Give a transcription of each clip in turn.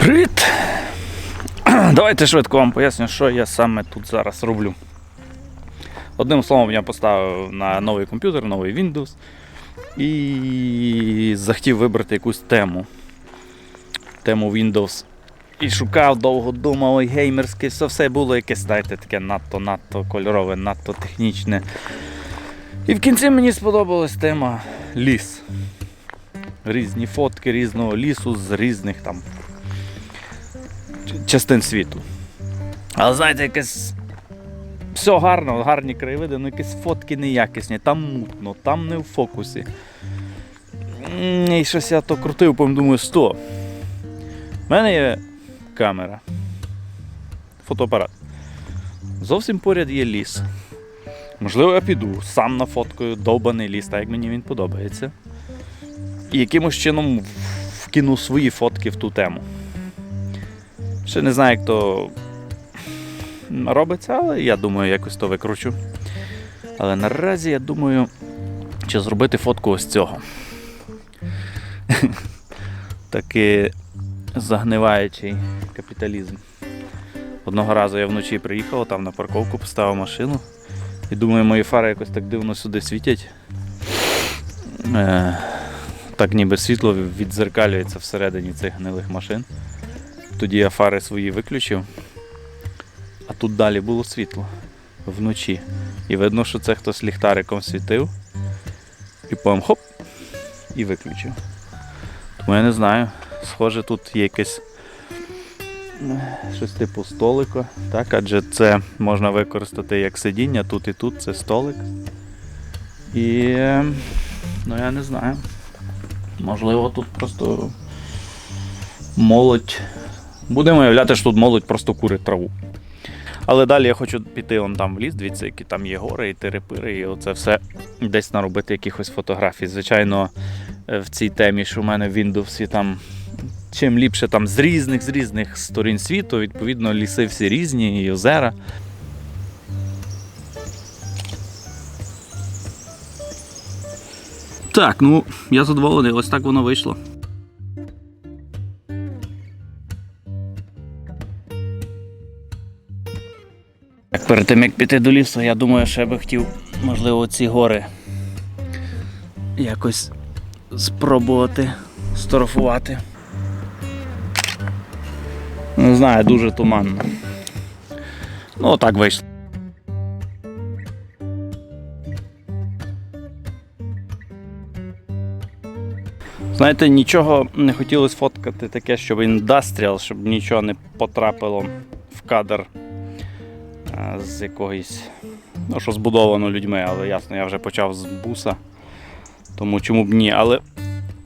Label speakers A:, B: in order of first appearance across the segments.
A: Привіт! Давайте швидко вам поясню, що я саме тут зараз роблю. Одним словом, я поставив на новий комп'ютер, новий Windows і захотів вибрати якусь тему. Тему Windows. І шукав, довго думав, ой, геймерське, все, все було якесь, знаєте, таке надто-надто кольорове, надто технічне. І в кінці мені сподобалась тема ліс. Різні фотки різного лісу з різних там частин світу. Але знаєте, якесь все гарно, гарні краєвиди, але якісь фотки неякісні, там мутно, там не в фокусі. І щось я то крутив, потім думаю, сто. У мене є камера, фотоапарат. Зовсім поряд є ліс. Можливо, я піду сам нафоткаю довбаний ліс, так як мені він подобається. І якимось чином вкину свої фотки в ту тему. Ще не знаю, як то робиться, але я думаю, якось то викручу. Але наразі я думаю, чи зробити фотку ось цього. Такий загниваючий капіталізм. Одного разу я вночі приїхав, там на парковку поставив машину. І думаю, мої фари якось так дивно сюди світять. Е, так ніби світло віддзеркалюється всередині цих гнилих машин. Тоді я фари свої виключив, а тут далі було світло вночі. І видно, що це хтось ліхтариком світив. І потім хоп, і виключив. Тому я не знаю. Схоже, тут є якесь е, щось типу столика, так, адже це можна використати як сидіння, тут і тут це столик. І е, ну я не знаю. Можливо, тут просто молодь. Будемо уявляти, що тут молодь просто курить траву. Але далі я хочу піти вон там в ліс, дивіться, які там є гори і терепири, і оце все десь наробити якихось фотографій. Звичайно, е, в цій темі, що в мене в Windows там чим ліпше там з різних з різних сторін світу, відповідно, ліси всі різні, і озера. Так, ну я задоволений, ось так воно вийшло. Перед тим як піти до лісу, я думаю, ще би хотів, можливо, ці гори якось спробувати сторфувати. Не знаю, дуже туманно. Ну, так вийшло. Знаєте, нічого не хотілося фоткати таке, щоб індастріал, щоб нічого не потрапило в кадр з якогось, ну, що збудовано людьми, але ясно, я вже почав з буса. Тому чому б ні. Але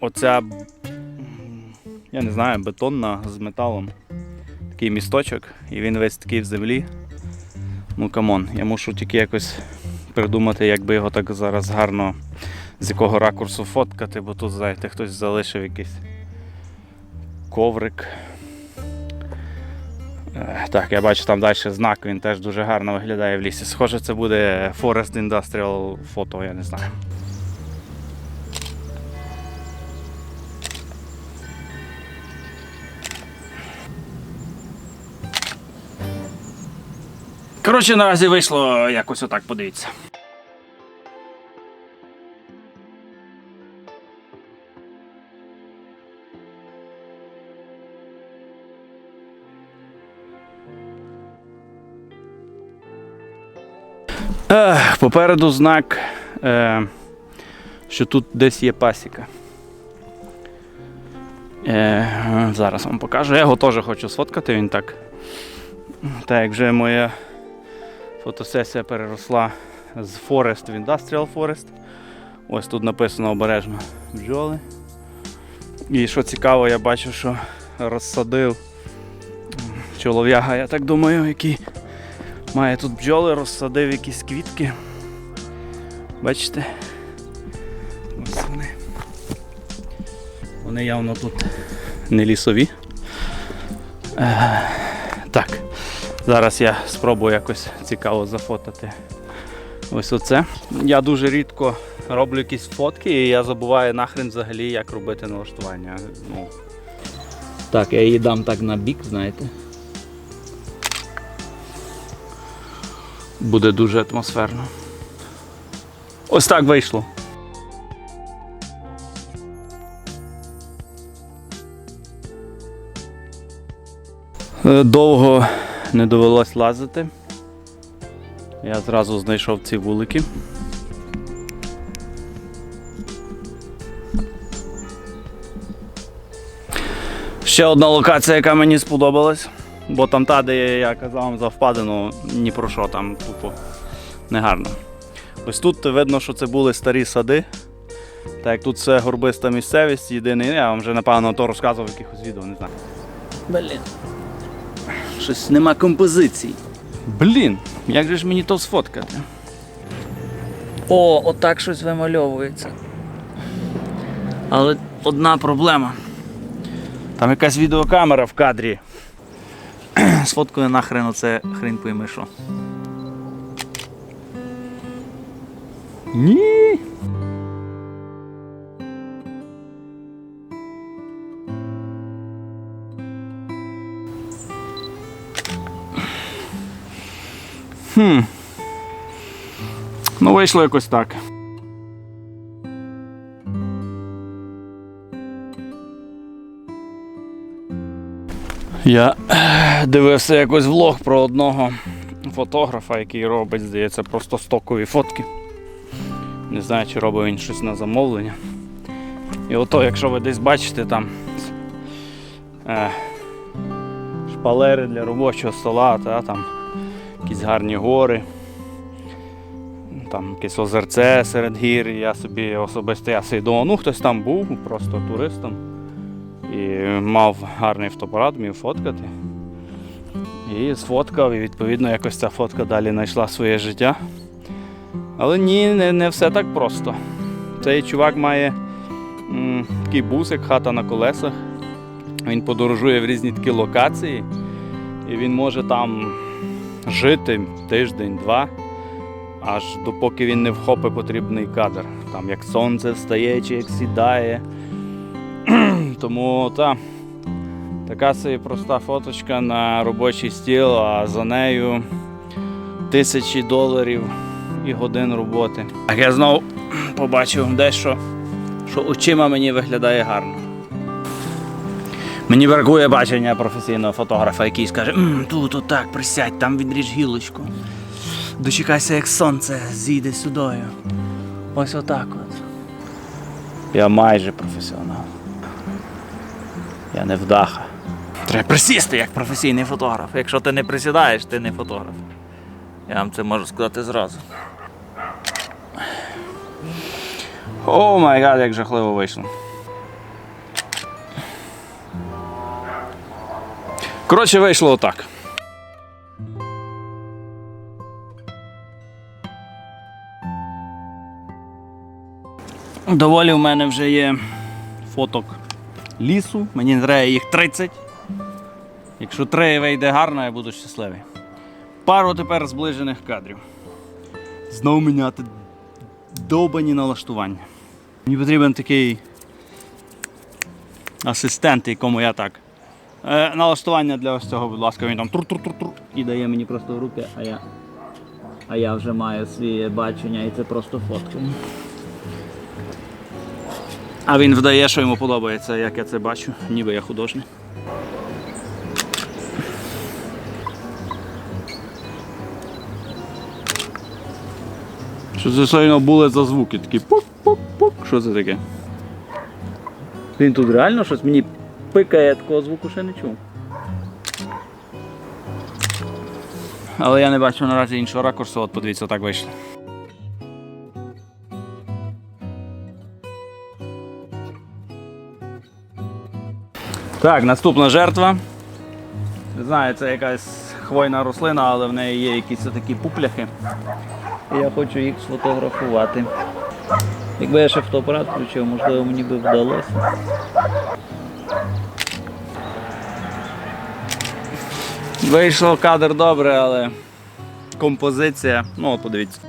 A: оця, я не знаю, бетонна з металом. Такий місточок, і він весь такий в землі. Ну камон, я мушу тільки якось придумати, як би його так зараз гарно з якого ракурсу фоткати, бо тут, знаєте, хтось залишив якийсь коврик. Е, Так, я бачу там далі знак, він теж дуже гарно виглядає в лісі. Схоже, це буде Forest Industrial фото, я не знаю. Коротше, наразі вийшло якось отак, подивіться. Попереду знак, е, що тут десь є пасіка. Е, зараз вам покажу. Я його теж хочу сфоткати, він так. Так як вже моя фотосесія переросла з Forest в Industrial Forest. Ось тут написано обережно бджоли. І що цікаво, я бачу, що розсадив чолов'яга, я так думаю, який має тут бджоли, розсадив якісь квітки. Бачите? Ось вони. Вони явно тут не лісові. Е, так, зараз я спробую якось цікаво зафотати ось оце. Я дуже рідко роблю якісь фотки і я забуваю нахрен взагалі, як робити налаштування. Ну, Так, я її дам так на бік, знаєте. Буде дуже атмосферно. Ось так вийшло. Е, Довго не довелось лазити. Я зразу знайшов ці вулики. Ще одна локація, яка мені сподобалась, бо там та, де я казав вам за впадину, ні про що там тупо негарно. Ось тут видно, що це були старі сади. Так як тут все горбиста місцевість, єдиний, я вам вже напевно то розказував в якихось відео, не знаю. Блін. Щось нема композицій. Блін, як же ж мені то сфоткати? О, отак щось вимальовується. Але одна проблема. Там якась відеокамера в кадрі. Сфоткаю нахрен оце хрін пойми що. Ні. Хм. Ну, вийшло якось так. Я дивився якось влог про одного фотографа, який робить, здається, просто стокові фотки. Не знаю, чи робить він щось на замовлення. І ото, якщо ви десь бачите там е, шпалери для робочого стола, та, там якісь гарні гори, там якесь озерце серед гір. Я собі особисто я собі ну хтось там був, просто туристом. І мав гарний фотоапарат, вмів фоткати. І сфоткав, і відповідно якось ця фотка далі знайшла своє життя. Але ні, не, не все так просто. Цей чувак має м, такий бусик, хата на колесах. Він подорожує в різні такі локації, і він може там жити тиждень-два, аж допоки він не вхопить потрібний кадр. Там як сонце встає чи як сідає. Тому та, така собі проста фоточка на робочий стіл, а за нею тисячі доларів і годин роботи. Так я знову побачив дещо, що очима мені виглядає гарно. Мені бракує бачення професійного фотографа, який скаже, «М, тут отак, присядь, там відріж гілочку. Дочекайся, як сонце зійде сюдою. Ось отак от. Я майже професіонал. Я не вдаха. Треба присісти як професійний фотограф. Якщо ти не присідаєш, ти не фотограф. Я вам це можу сказати зразу. О май гад, як жахливо вийшло. Коротше, вийшло отак. Доволі в мене вже є фоток лісу. Мені треба їх 30. Якщо три вийде гарно, я буду щасливий. Пару тепер зближених кадрів. Знову міняти довбані налаштування. Мені потрібен такий асистент, якому я так. Е, налаштування для ось цього, будь ласка, він там тур-тур-тур-тур і дає мені просто в руки, а я, а я вже маю своє бачення і це просто фотка. А він вдає, що йому подобається, як я це бачу, ніби я художник. Що це щойно були за звуки такі пук-пук-пук. Що це таке? Він тут реально щось мені пикає, такого звуку ще не чув. Але я не бачу наразі іншого ракурсу, от подивіться, так вийшло. Так, наступна жертва. Не знаю, це якась хвойна рослина, але в неї є якісь такі пупляхи. І я хочу їх сфотографувати. Якби я ще фотоапарат включив, можливо, мені би вдалося. Вийшов кадр добре, але композиція, ну от подивіться.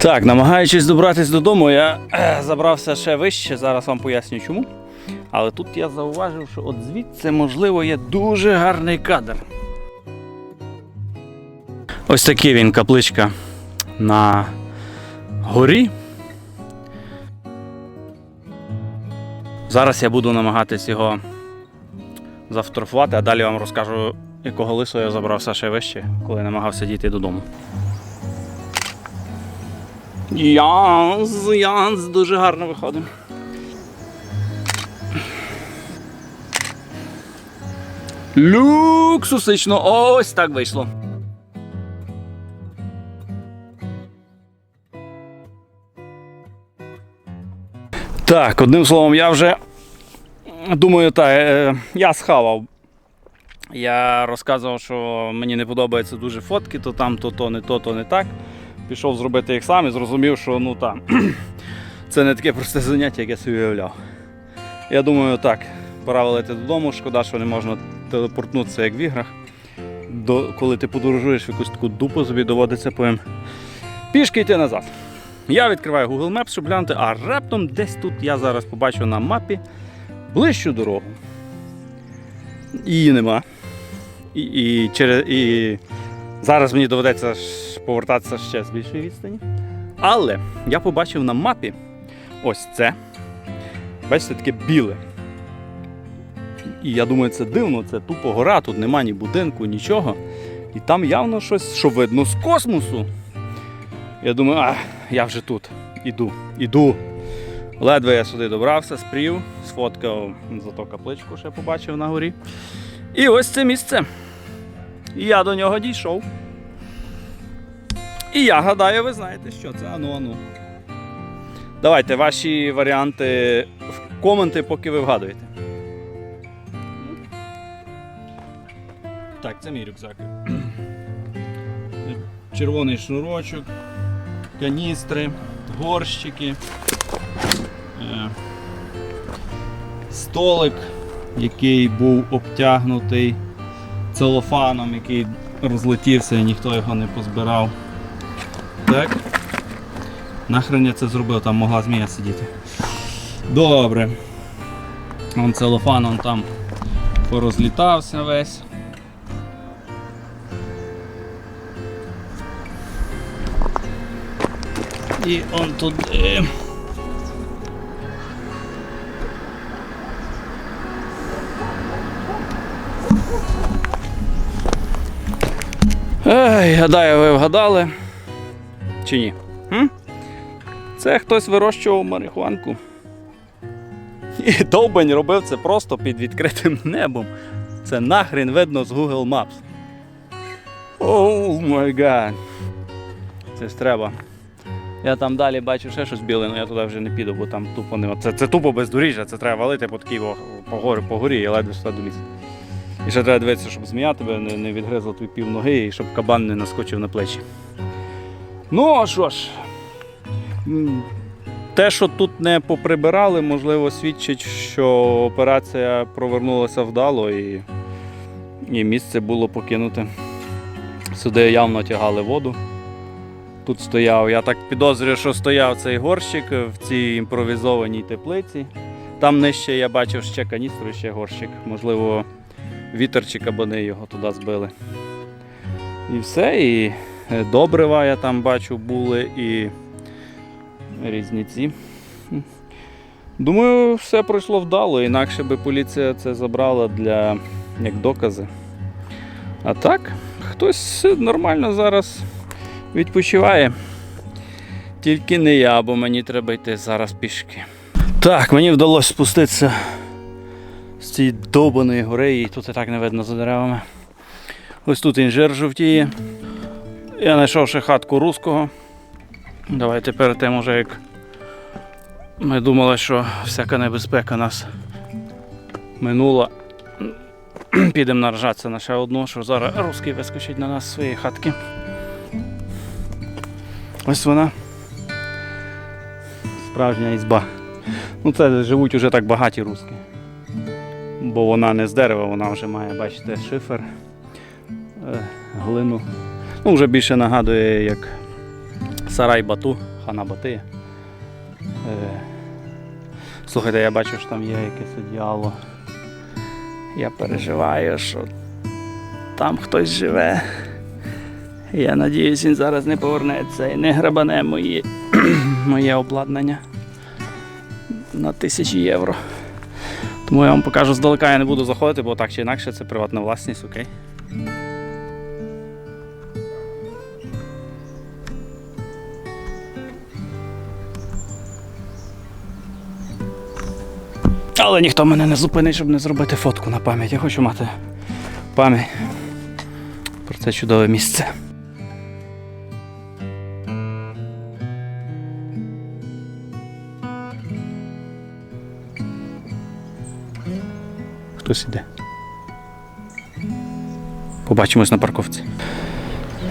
A: Так, намагаючись добратись додому, я е, забрався ще вище. Зараз вам поясню чому. Але тут я зауважив, що от звідси, можливо, є дуже гарний кадр. Ось такий він капличка на горі. Зараз я буду намагатись його зафотографувати, а далі вам розкажу, якого лису я забрався ще вище, коли намагався дійти додому. Янз, янз, дуже гарно виходить. Люксусично, ось так вийшло. Так, одним словом, я вже думаю, так, е, я схавав. Я розказував, що мені не подобаються дуже фотки, то там, то то не то, то не так. Пішов зробити їх сам і зрозумів, що ну там це не таке просте заняття, як я собі уявляв. Я думаю, так, пора валити додому. Шкода, що не можна телепортнутися як в іграх. До, коли ти подорожуєш в якусь таку дупу, собі доводиться потім пішки йти назад. Я відкриваю Google Maps, щоб глянути, а раптом десь тут я зараз побачу на мапі ближчу дорогу. Її нема. І, і, через, і зараз мені доведеться повертатися ще з більшої відстані. Але я побачив на мапі ось це. Бачите, таке біле. І я думаю, це дивно, це тупо гора, тут нема ні будинку, нічого. І там явно щось, що видно з космосу. Я думаю, а, я вже тут. Іду, іду. Ледве я сюди добрався, спрів, сфоткав зато капличку ще побачив на горі. І ось це місце. І я до нього дійшов. І я гадаю, ви знаєте, що це. Ану, ану. Давайте ваші варіанти в коменти, поки ви вгадуєте. Так, це мій рюкзак. Червоний шнурочок, каністри, горщики, е, столик, який був обтягнутий целофаном, який розлетівся і ніхто його не позбирав. Так. Нахрен я це зробив, там могла змія сидіти. Добре. Вон целофан он там порозлітався весь. І он туди. Ей, гадаю, ви вгадали. Чи ні? М? Це хтось вирощував марихуанку. І довбень робив це просто під відкритим небом. Це нахрін видно з Google Maps. Оу май гад. Це ж треба. Я там далі бачу ще щось біле, але я туди вже не піду, бо там тупо не. Це, це тупо бездоріжжя, це треба валити по такій по горі, по горі, я ледве сюди доліз. І ще треба дивитися, щоб змія тебе не, не відгризла твій пів ноги і щоб кабан не наскочив на плечі. Ну, а що ж, те, що тут не поприбирали, можливо, свідчить, що операція провернулася вдало і, і місце було покинуте. Сюди явно тягали воду. Тут стояв, я так підозрюю, що стояв цей горщик в цій імпровізованій теплиці. Там нижче я бачив ще каністру, ще горщик. Можливо, вітер чи кабани його туди збили. І все. І добрива я там бачу були, і різні ці. Думаю, все пройшло вдало, інакше би поліція це забрала для як докази. А так, хтось нормально зараз відпочиває. Тільки не я, бо мені треба йти зараз пішки. Так, мені вдалося спуститися з цієї довбаної гори, і тут і так не видно за деревами. Ось тут інжир жовтіє. Я знайшов ще хатку руського. Давайте перед тим уже як ми думали, що всяка небезпека нас минула. Підемо наражатися на ще одну, що зараз русський вискочить на нас з своєї хатки. Ось вона. Справжня ізба. Ну це живуть уже так багаті русські. Бо вона не з дерева, вона вже має, бачите, шифер, е, глину. Ну, вже більше нагадує як Сарай Бату, хана Батия. Е, слухайте, я бачу, що там є якесь одіяло. Я переживаю, що там хтось живе. Я надіюсь, він зараз не повернеться і не грабане мої, моє обладнання на тисячі євро. Тому я вам покажу здалека, я не буду заходити, бо так чи інакше це приватна власність, окей? Але ніхто мене не зупинить, щоб не зробити фотку на пам'ять. Я хочу мати пам'ять про це чудове місце. Хтось іде. Побачимось на парковці.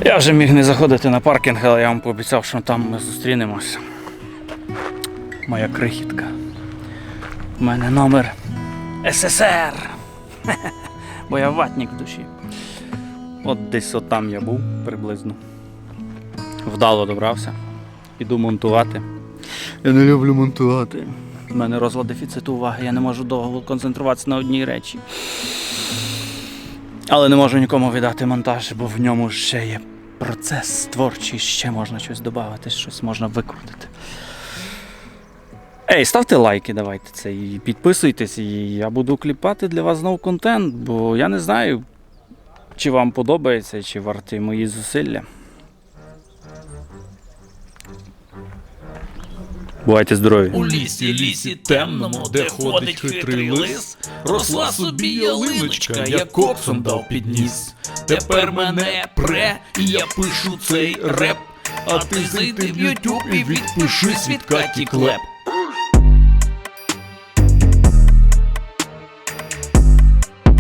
A: Я вже міг не заходити на паркінг, але я вам пообіцяв, що там ми зустрінемось. Моя крихітка. У мене номер СССР. Бо я ватник в душі. От десь отам я був приблизно. Вдало добрався. Іду монтувати. Я не люблю монтувати. У мене розлад дефіциту уваги, я не можу довго концентруватися на одній речі. Але не можу нікому віддати монтаж, бо в ньому ще є процес творчий, ще можна щось додати, щось можна викрутити. Ей, ставте лайки, давайте це і підписуйтесь, і я буду кліпати для вас знову контент, бо я не знаю, чи вам подобається, чи варті мої зусилля. Бувайте здорові!
B: У лісі, лісі темному, де ходить хитрий лис, росла собі ялиночка, я коксом дав підніс. Тепер мене пре, і я пишу цей реп. А ти зайди в Ютуб і відпишись від Каті Клеп.